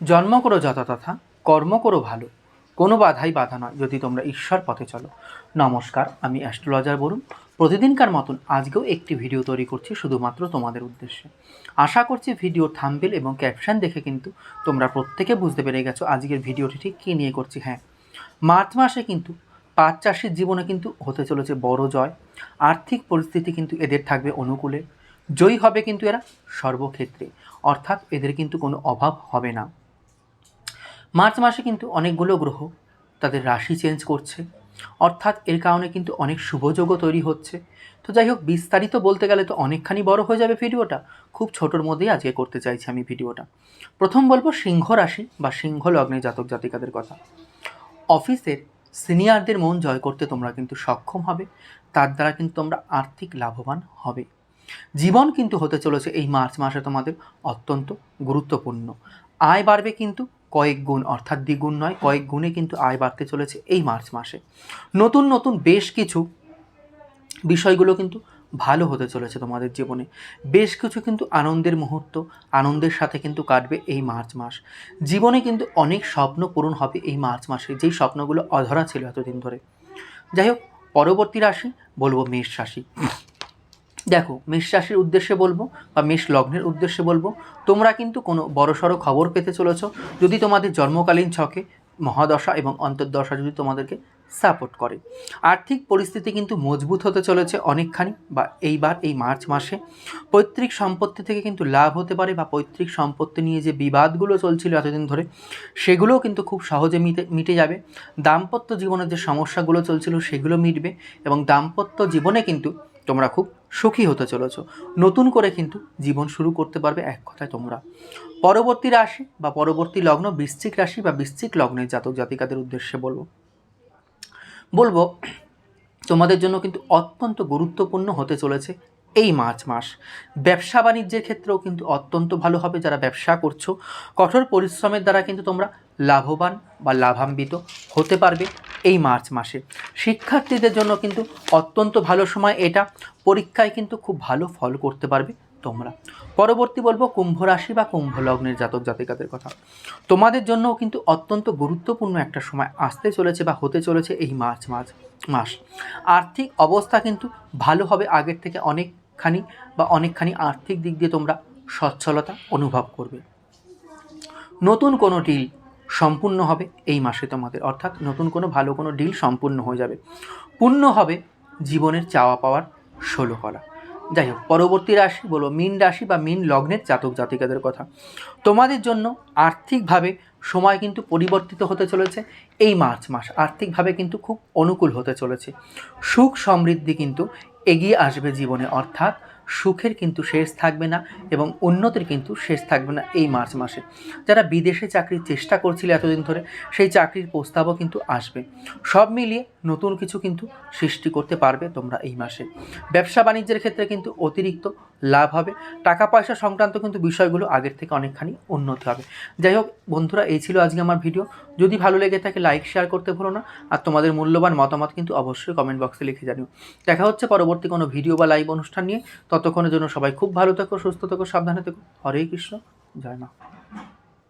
জন্ম করো যথাতথা, কর্ম করো ভালো। কোনো বাধাই বাধা নয় যদি তোমরা ঈশ্বর পথে চলো। নমস্কার, আমি অ্যাস্ট্রোলজার বলুন প্রতিদিনকার মতন আজকেও একটি ভিডিও তৈরি করছি শুধুমাত্র তোমাদের উদ্দেশ্যে। আশা করছি ভিডিও থাম্বেল এবং ক্যাপশন দেখে কিন্তু তোমরা প্রত্যেকে বুঝতে পেরে গেছো আজকের ভিডিওটি ঠিক কী নিয়ে করছি। হ্যাঁ মার্চ মাসে কিন্তু পাট চাষির জীবনে কিন্তু হতে চলেছে বড় জয়। আর্থিক পরিস্থিতি কিন্তু এদের থাকবে অনুকূলে। জয়ী হবে কিন্তু এরা সর্বক্ষেত্রে। অর্থাৎ এদের কিন্তু কোনো অভাব হবে না। মার্চ মাসে কিন্তু অনেকগুলো গ্রহ তাদের রাশি চেঞ্জ করছে। অর্থাৎ এর কারণে কিন্তু অনেক শুভযোগও তৈরি হচ্ছে। তো যাই হোক, বিস্তারিত বলতে গেলে তো অনেকখানি বড় হয়ে যাবে ভিডিওটা। খুব ছোটোর মধ্যেই আজকে করতে চাইছি আমি ভিডিওটা। প্রথম বলব সিংহ রাশি বা সিংহ লগ্নে জাতক জাতিকাদের কথা। অফিসের সিনিয়রদের মন জয় করতে তোমরা কিন্তু সক্ষম হবে। তার দ্বারা কিন্তু তোমরা আর্থিক লাভবান হবে। জীবন কিন্তু হতে চলেছে এই মার্চ মাসে তোমাদের অত্যন্ত গুরুত্বপূর্ণ। আয় বাড়বে কিন্তু কয়েক গুণ, অর্থাৎ দ্বিগুণ নয়, কয়েক গুণে কিন্তু আয় বাড়তে চলেছে এই মার্চ মাসে। নতুন নতুন বেশ কিছু বিষয়গুলো কিন্তু ভালো হতে চলেছে তোমাদের জীবনে। বেশ কিছু কিন্তু আনন্দের মুহূর্ত, আনন্দের সাথে কিন্তু কাটবে এই মার্চ মাস। জীবনে কিন্তু অনেক স্বপ্ন পূরণ হবে এই মার্চ মাসে, যেই স্বপ্নগুলো অধরা ছিল এতদিন ধরে। যাই হোক, পরবর্তী রাশি বলব মেষ রাশি। দেখো, মেষ রাশির উদ্দেশ্যে বলব বা মেষ লগ্নের উদ্দেশ্যে বলব, তোমরা কিন্তু কোনো বড়সড় খবর পেতে চলেছ যদি তোমাদের জন্মকালীন ছকে মহাদশা এবং অন্তর্দশা যদি তোমাদেরকে সাপোর্ট করে। আর্থিক পরিস্থিতি কিন্তু মজবুত হতে চলেছে অনেকখানি বা এইবার এই মার্চ মাসে। পৈতৃক সম্পত্তি থেকে কিন্তু লাভ হতে পারে বা পৈতৃক সম্পত্তি নিয়ে যে বিবাদগুলো চলছিল এতদিন ধরে, সেগুলোও কিন্তু খুব সহজে মিটে মিটে যাবে। দাম্পত্য জীবনের যে সমস্যাগুলো চলছিল সেগুলো মিটবে এবং দাম্পত্য জীবনে কিন্তু তোমরা খুব সুখী হতে চলেছো। নতুন করে কিন্তু জীবন শুরু করতে পারবে এক কথায় তোমরা। পরবর্তী রাশি বা পরবর্তী লগ্ন বৃশ্চিক রাশি বা বৃশ্চিক লগ্নের জাতক জাতিকাদের উদ্দেশ্যে বলব। বলব, তোমাদের জন্য কিন্তু অত্যন্ত গুরুত্বপূর্ণ হতে চলেছে এই মার্চ মাস। ব্যবসা বাণিজ্যের ক্ষেত্রেও কিন্তু অত্যন্ত ভালো হবে যারা ব্যবসা করছ। কঠোর পরিশ্রমের দ্বারা কিন্তু তোমরা লাভবান বা লাভান্বিত হতে পারবে এই মার্চ মাসে। শিক্ষার্থীদের জন্য কিন্তু অত্যন্ত ভালো সময় এটা। পরীক্ষায় কিন্তু খুব ভালো ফল করতে পারবে তোমরা। পরবর্তী বলব কুম্ভ রাশি বা কুম্ভ লগ্নের জাতক জাতিকাদের কথা। তোমাদের জন্যও কিন্তু অত্যন্ত গুরুত্বপূর্ণ একটা সময় আসতে চলেছে বা হতে চলেছে এই মার্চ মাস মাস। আর্থিক অবস্থা কিন্তু ভালো হবে আগের থেকে অনেকখানি বা অনেকখানি আর্থিক দিক দিয়ে তোমরা সচ্ছলতা অনুভব করবে। নতুন কোনো ডিল সম্পূর্ণ হবে এই মাসে তোমাদের। অর্থাৎ নতুন কোনো ভালো কোনো ডিল সম্পূর্ণ হয়ে যাবে। পূর্ণ হবে জীবনের চাওয়া পাওয়ার ষোলো করা যাই হোক, পরবর্তী রাশি বলো, মিন রাশি বা মিন লগ্নের জাতক জাতিকাদের কথা। তোমাদের জন্য আর্থিকভাবে সময় কিন্তু পরিবর্তিত হতে চলেছে। এই মার্চ মাস আর্থিকভাবে কিন্তু খুব অনুকূল হতে চলেছে। সুখ সমৃদ্ধি কিন্তু এগিয়ে আসবে জীবনে। অর্থাৎ সুখের কিন্তু শেষ থাকবে না এবং উন্নতির কিন্তু শেষ থাকবে না এই মার্চ মাসে। যারা বিদেশে চাকরির চেষ্টা করছিল এতদিন ধরে, সেই চাকরির প্রস্তাবও কিন্তু আসবে। সব মিলিয়ে নতুন কিছু কিন্তু সৃষ্টি করতে পারবে তোমরা এই মাসে। ব্যবসা বাণিজ্যের ক্ষেত্রে কিন্তু অতিরিক্ত লাভ হবে। টাকা পয়সা সংক্রান্ত কিন্তু বিষয়গুলো আগের থেকে অনেকখানি উন্নতি হবে। যাই হোক, বন্ধুরা, এই ছিল আজকে আমার ভিডিও। যদি ভালো লেগে থাকে, লাইক, শেয়ার করতে ভুলো না। আর তোমাদের মূল্যবান মতামত কিন্তু অবশ্যই কমেন্ট বক্সে লিখে জানিও। দেখা হচ্ছে পরবর্তী কোনো ভিডিও বা লাইভ অনুষ্ঠান নিয়ে। ততক্ষণের জন্য সবাই খুব ভালো থাকো সুস্থ থাকো সাবধানে থেকো। হরে কৃষ্ণ জয় মা।